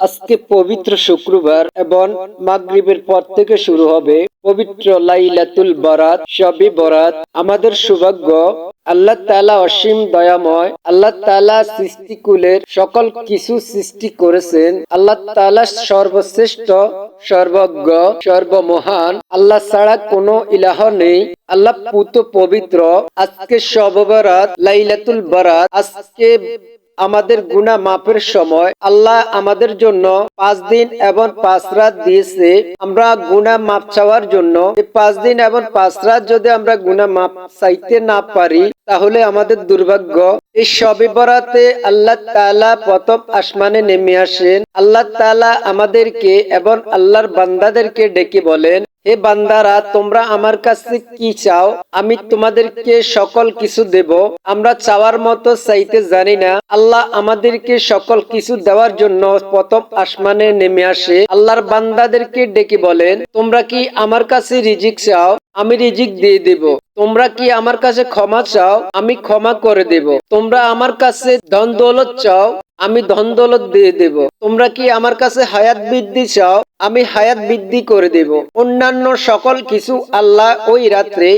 আজকে পবিত্র শুক্রবার এবং মাগরিবের পর থেকে শুরু হবে পবিত্র লাইলাতুল বরাত। সবই বরাত। আমাদের সৌভাগ্য, আল্লাহ তালা অসীম দয়াময়, আল্লাহ তালা সৃষ্টিকুলের সকল কিছু সৃষ্টি করেছেন। আল্লাহ তালা সর্বশ্রেষ্ঠ, সর্বজ্ঞ, সর্বমহান। আল্লাহ ছাড়া কোনো ইলাহ নেই। আল্লাহ পুত পবিত্র। আজকে সব বরাত, লাইলাতুল বরাত। আজকে আমাদের গুণা মাপের সময় আল্লাহ আমাদের জন্য পাঁচ দিন এবং পাঁচ রাত দিয়েছে। আমরা গুণা মাপ চাওয়ার জন্য পাঁচ দিন এবং পাঁচ রাত যদি আমরা গুণা মাপ চাইতে না পারি, তাহলে আমাদের দুর্ভাগ্য। এই সবে বরাতে আল্লাহ তালা প্রথম আসমানে নেমে আসেন। আল্লাহ তালা আমাদেরকে এবং আল্লাহর বান্দাদেরকে ডেকে বলেন হে বান্দারা, তোমরা আমার কাছে কি চাও? আমি তোমাদেরকে সকল কিছু দেব। আমরা চাওয়ার মতো চাইতে জানি না। আল্লাহ আমাদেরকে সকল কিছু দেওয়ার জন্য প্রথম আসমানে নেমে আসে। আল্লাহর বান্দাদেরকে ডেকে বলেন, তোমরা কি আমার কাছে রিজিক চাও? আমি রিজিক দিয়ে দেব। তোমরা কি আমার কাছে ক্ষমা চাও? আমি ক্ষমা করে দেব। তোমরা আমার কাছে ধন দৌলত চাও? আমি ধন দৌলত দিয়ে দেব। তোমরা কি আমার কাছে হায়াত বৃদ্ধি চাও? আমি হায়াত বৃদ্ধি করে দেব। অন্যান্য সকল কিছু আল্লাহ ওই রাত্রে,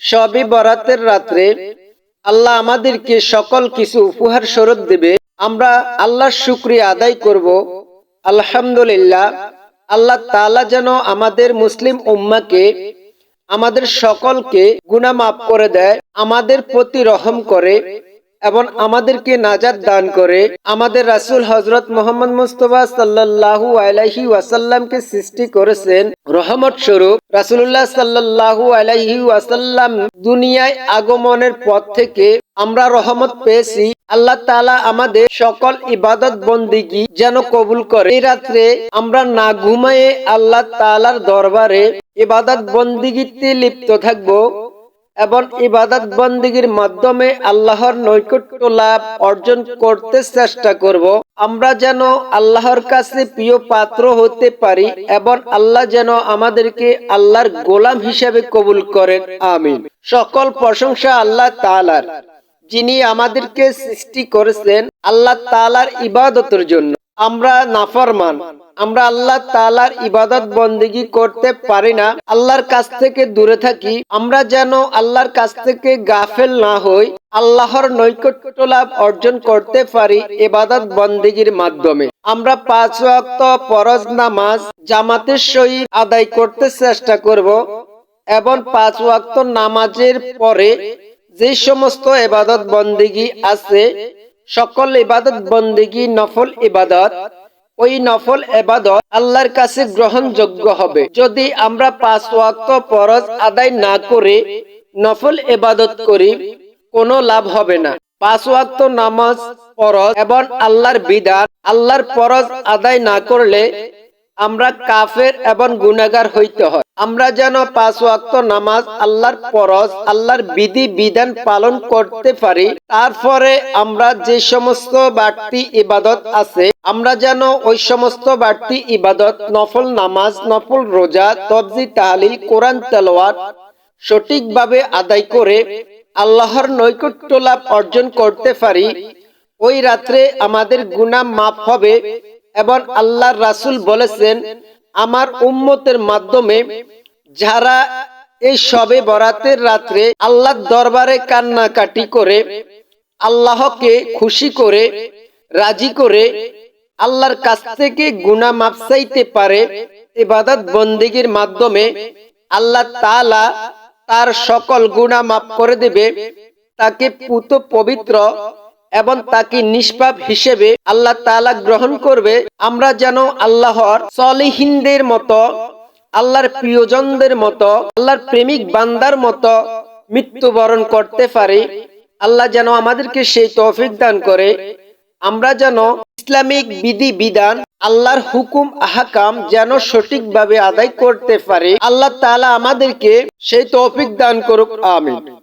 সবই বরাতের রাত্রে, আল্লাহ আমাদেরকে সকল কিছু উপহার স্বরূপ দেবে। আমরা আল্লাহর শুক্রিয়া আদায় করব। আলহামদুলিল্লাহ, আল্লাহ তালা যেন আমাদের মুসলিম উম্মাকে, আমাদের সকলকে গুনাহ মাফ করে দেয়, আমাদের প্রতি রহম করে এবং আমাদেরকে নাজাদ দান করে আমাদের রাসুল হজরত মোহাম্মদ মুস্তফা সাল্লাল্লাহু আলাইহি ওয়াসাল্লামকে সৃষ্টি করেছেন। রহমত স্বরূপ রাসুল্লাহ সাল্লাল্লাহু আলাইহি ওয়াসাল্লাম দুনিয়ায় আগমনের পর থেকে আমরা রহমত পেয়েছি। আল্লাহ তালা আমাদের সকল ইবাদত বন্দিগি যেন কবুল করে। এই রাত্রে আমরা না ঘুমায়ে আল্লাহ তালার দরবারে ইবাদত বন্দিগিতে লিপ্ত থাকব। এবং ইবাদত বন্দীগীর মাধ্যমে আল্লাহর নৈকট্য লাভ অর্জন করতে চেষ্টা করব। আমরা যেন আল্লাহর কাছে প্রিয় পাত্র হতে পারি এবং আল্লাহ যেন আমাদেরকে আল্লাহর গোলাম হিসেবে কবুল করেন। আমিন। সকল প্রশংসা আল্লাহ তালার যিনি আমাদেরকে সৃষ্টি করেছেন আল্লাহ তালার ইবাদতের জন্য। আমরা নাফরমান। আমরা আল্লাহ তালার ইবাদত বন্দিগি করতে পারি না। আল্লাহর কাছ থেকে দূরে থাকি। আমরা যেন আল্লাহর কাছ থেকে গাফেল না হই। আল্লাহর নৈকট্য লাভ অর্জন করতে পারি ইবাদত বন্দিগির মাধ্যমে। আমরা পাঁচ ওয়াক্ত ফরজ নামাজ, জামাতের সহিত আদায় করতে চেষ্টা করব এবং পাঁচ ওয়াক্ত নামাজের পরে যে সমস্ত এবাদত বন্দিগি আছে, সকল ইবাদত বন্দিগি নফল ইবাদত ওই নফল এবাদত আল্লাহর কাছে গ্রহণযোগ্য হবে। যদি আমরা পাঁচ ওয়াক্ত ফরজ আদায় না করে, নফল এবাদত করি, কোনো লাভ হবে না। পাঁচ ওয়াক্ত নামাজ পরজ এবং আল্লাহর বিধান, আল্লাহর পরজ আদায় না করলে আমরা কাফের এবং গুণাগার হইতে হয়। আমরা যেন পাঁচ ওয়াক্ত নামাজ আল্লাহর পরজ আল্লাহর বিধি, বিধান পালন করতে পারি। তারপরে আমরা যে সমস্ত বাড়তি ইবাদত আছে, আমরা যেন ওই সমস্ত বাড়তি ইবাদত, নফল নামাজ, নফল রোজা তবজি তাহলিল, কোরআন তেলোয়াত সঠিকভাবে আদায় করে আল্লাহর নৈকট্য লাভ অর্জন করতে পারি। ওই রাত্রে আমাদের গুনাহ মাফ হবে এবং আল্লাহর রাসুল বলেছেন আমার উম্মতের মাধ্যমে যারা এই সবে বরাতের রাত্রে আল্লাহর দরবারে কান্নাকাটি করে, আল্লাহকে খুশি করে, রাজি করে, আল্লাহর কাছ থেকে গুনা মাপ চাইতে পারে ইবাদত বন্দিগির মাধ্যমে আল্লাহ তালা তার সকল গুণা মাপ করে দেবে। তাকে পুত পবিত্র এবং তাকে নিষ্পাপ হিসেবে আল্লাহ তালা গ্রহণ করবে। আমরা যেন আল্লাহর সলিহিনদের মতো, আল্লাহর প্রিয়জনদের মতো, আল্লাহর প্রেমিক বান্দার মতো মৃত্যুবরণ করতে পারি। আল্লাহ যেন আমাদেরকে সেই তৌফিক দান করে। আমরা যেন ইসলামিক বিধি বিধান আল্লাহর হুকুম, আহাকাম যেন সঠিকভাবে আদায় করতে পারে। আল্লাহ তাআলা আমাদেরকে সেই তৌফিক দান করুক, আমিন।